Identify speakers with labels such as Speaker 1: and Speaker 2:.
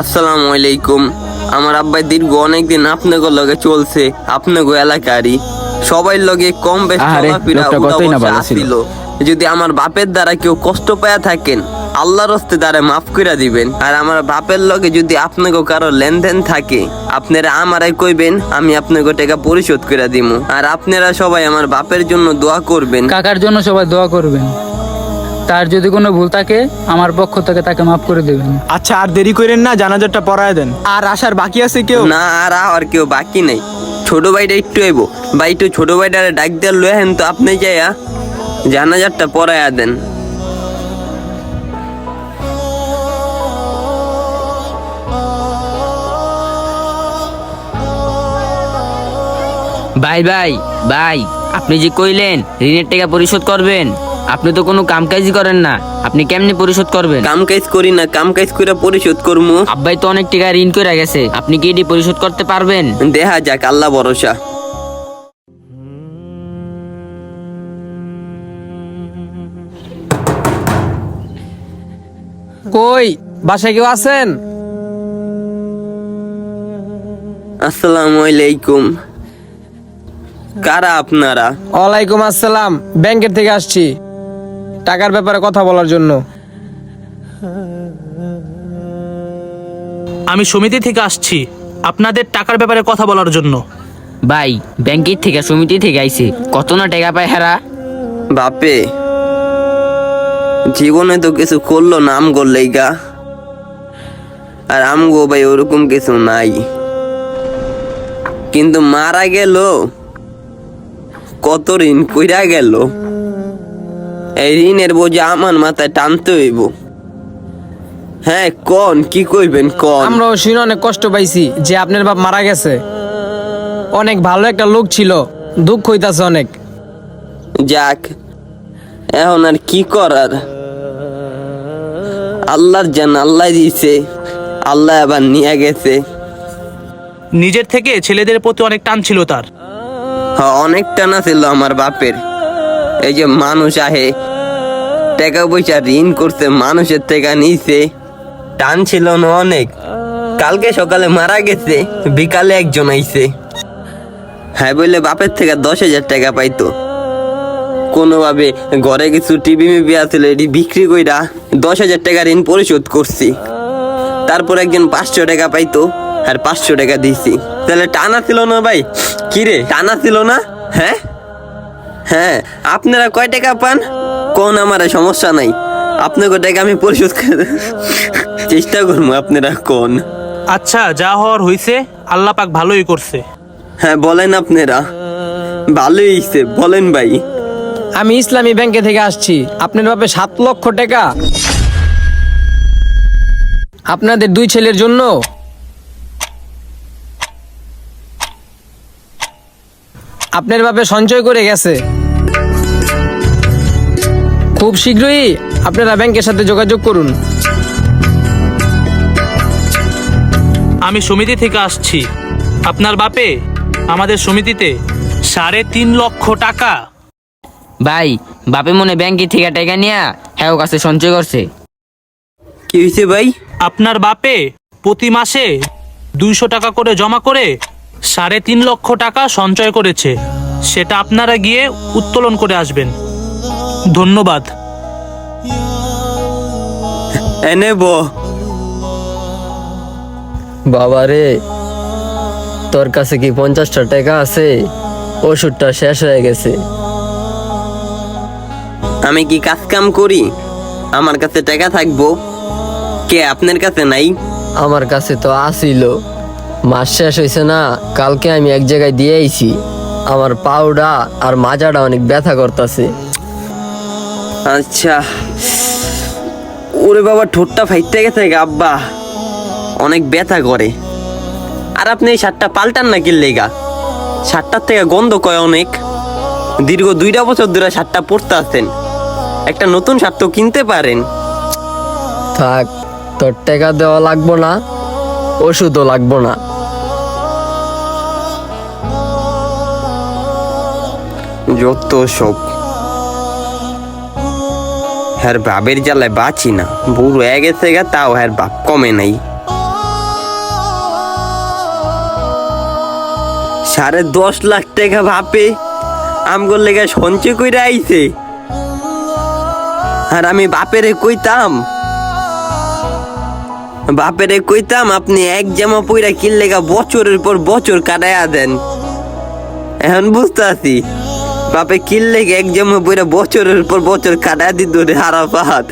Speaker 1: আসসালামু আলাইকুম। আমার আব্বাই দীর্ঘ অনেকদিন আপনাকে লগে চলছে আপনাকে এলাকারই। সবাই লগে কম বেশ। যদি আমার বাপের দ্বারা কেউ কষ্ট পায়া থাকেন আল্লাহর হস্তে দ্বারা মাফ করে দিবেন। আর আমার বাপের লগে যদি আপনাকে কারও লেনদেন থাকে আপনারা আমারে কইবেন আমি আপনাকে টাকা পরিশোধ করে দিব আর আপনারা সবাই আমার বাপের জন্য দোয়া করবেন।
Speaker 2: কাকার জন্য সবাই দোয়া করবেন। তার যদি কোনো ভুল থাকে আমার পক্ষ থেকে তাকে মাফ করে দেবেন।
Speaker 3: আচ্ছা আর দেরি করেন না জানাজারটা পড়ায় দেন। আর আসার বাকি আছে কেউ?
Speaker 1: না আর আর কেউ বাকি নেই। ছোট ভাইটা একটু আইব। ভাই একটু ছোট ভাইটারে ডাক দেওয়ার লয়ে হেন তো আপনি যাইয়া জানাজারটা পড়াইয়া দেন।
Speaker 4: ভাই ভাই ভাই আপনি যে কইলেন ঋণের টাকা পরিশোধ করবেন। আপনি তো কোনো কামকাজই করেন না। আপনি কেমনি পরিশোধ করবেন?
Speaker 1: কাম কাজ করি না কাম কাজ করে পরিশোধ করমু।
Speaker 4: আব্বাই তো অনেক টাকা ঋণ করে গেছে। আপনি কি এটি পরিশোধ করতে পারবেন?
Speaker 1: দেখা যাক আল্লাহ ভরসা।
Speaker 5: কই বাসায় কেউ আছেন?
Speaker 1: আসসালামু আলাইকুম। কারা আপনারা?
Speaker 5: ওয়ালাইকুম আসসালাম ব্যাংকের থেকে আসছি। টাকার ব্যাপারে কথা বলার জন্য।
Speaker 6: আমি সমিতি থেকে আসছি আপনাদের টাকার ব্যাপারে কথা বলার জন্য।
Speaker 4: ভাই ব্যাংকের থেকে সমিতি থেকে আইছে। কত না টাকা পায় হেরা?
Speaker 1: বাপে জীবনে তো কিছু করল নাম আম করলেই গা। আর আমগো ভাই ওরকম কিছু নাই। কিন্তু মারা গেল কত ঋণ কইরা গেল। এই ঋণের বোঝা আমার মাথায় টানতে হইব। হ্যাঁ কন কি কইবেন কন?
Speaker 5: আমরাও শুনে অনেক কষ্ট পাইছি যে আপনার বাপ মারা গেছে। অনেক ভালো একটা লোক ছিল দুঃখ হইতাছে অনেক।
Speaker 1: যাক এখন আর কি করার? আল্লাহর জান আল্লাহ দিছে আল্লাহ আবার নিয়ে গেছে।
Speaker 6: নিজের থেকে ছেলেদের প্রতি অনেক টান ছিল তার।
Speaker 1: হ্যাঁ অনেক টানা ছিল আমার বাপের। এই যে মানুষ আহে, টাকা পয়সা, ঋণ করছে, মানুষের টাকা নিছে। টান ছিল না অনেক। কালকে সকালে মারা গেছে, বিকালে একজন আইছে। হ্যাঁ বললে বাপের থেকে দশ হাজার টাকা পাইতো। কোনোভাবে ঘরে কিছু টিভি মিবি আসলে এটি বিক্রি কইরা দশ হাজার টাকা ঋণ পরিশোধ করছি। তারপর একজন পাঁচশো টাকা পাইতো আর পাঁচশো টাকা দিছি। তাহলে টানা ছিল না ভাই? কিরে টানা ছিল না? হ্যাঁ? হ্যাঁ আপনারা কয় টাকা পান? কোন আমার সমস্যা নাই। আপনাকে টাকা আমি পরিশোধ করে দেব। চেষ্টা করব আপনারা কোন।
Speaker 6: আচ্ছা যা হওয়ার হইছে আল্লাহ পাক ভালোই করছে।
Speaker 1: হ্যাঁ বলেন আপনারা। ভালোই হইছে বলেন ভাই।
Speaker 5: আমি ইসলামী ব্যাংকে থেকে আসছি। আপনার বাপে সাত লক্ষ টাকা। আপনাদের দুই ছেলের জন্য আপনার বাপে সঞ্চয় করে গেছে। খুব শীঘ্রই আপনারা ব্যাংকের সাথে যোগাযোগ করুন।
Speaker 6: আমি সমিতি থেকে আসছি। আপনার বাপে আমাদের সমিতিতে সাড়ে তিন লক্ষ টাকা।
Speaker 4: ভাই বাপে মনে ব্যাংকের থেকে টাকা নিয়া হ্যাঁ কাছে সঞ্চয় করছে।
Speaker 1: কি হয়েছে ভাই?
Speaker 6: আপনার বাপে প্রতি মাসে দুইশো টাকা করে জমা করে সাড়ে তিন লক্ষ টাকা সঞ্চয় করেছে। সেটা আপনারা গিয়ে উত্তোলন করে আসবেন। ধন্যবাদ।
Speaker 1: এনে
Speaker 7: বাবা রে তোর কাছে কি পঞ্চাশটা টাকা আছে? ওষুধটা শেষ হয়ে গেছে।
Speaker 1: আমি কি কাজ কাম করি? আমার কাছে টাকা থাকব? কে আপনার কাছে নাই?
Speaker 7: আমার কাছে তো আসিল মাস শেষ হয়েছে না কালকে আমি এক জায়গায় দিয়ে আইছি। আমার পাউডা আর মাজাটা অনেক ব্যথা করতেছে।
Speaker 1: আচ্ছা ওরে বাবা ঠোঁটটা ফাইটতে গেছে আব্বা। অনেক ব্যথা করে। আর আপনি এই শার্টটা পাল্টান না কিনলে গা শার্টটার থেকে গন্ধ কয় অনেক। দীর্ঘ দুইটা বছর ধরে শার্টটা পরতে আছেন। একটা নতুন শার্ট তো কিনতে পারেন।
Speaker 7: থাক তোর টাকা দেওয়া লাগবো না ওষুধও লাগবো না।
Speaker 1: যত সব। হ্যার বাপের জ্বালায় বাঁচি না। বুড়ো হয়ে গেছে গা, তাও হ্যার বাপ কমে নাই। সাড়ে দশ লাখ টাকা ভাপে আমগোর লেগে সঞ্চয় কইরা আইছে। আর আমি বাপেরে কইতাম বাপেরে কইতাম, আপনি এক জামা পইরা কিনলে বছরের পর বছর কাটাইয়া দেন। এখন বুঝতে আছি বাপে কিনলে এক জমে পইরা বছরের পর বছর কাটা দিত রে পাহাড়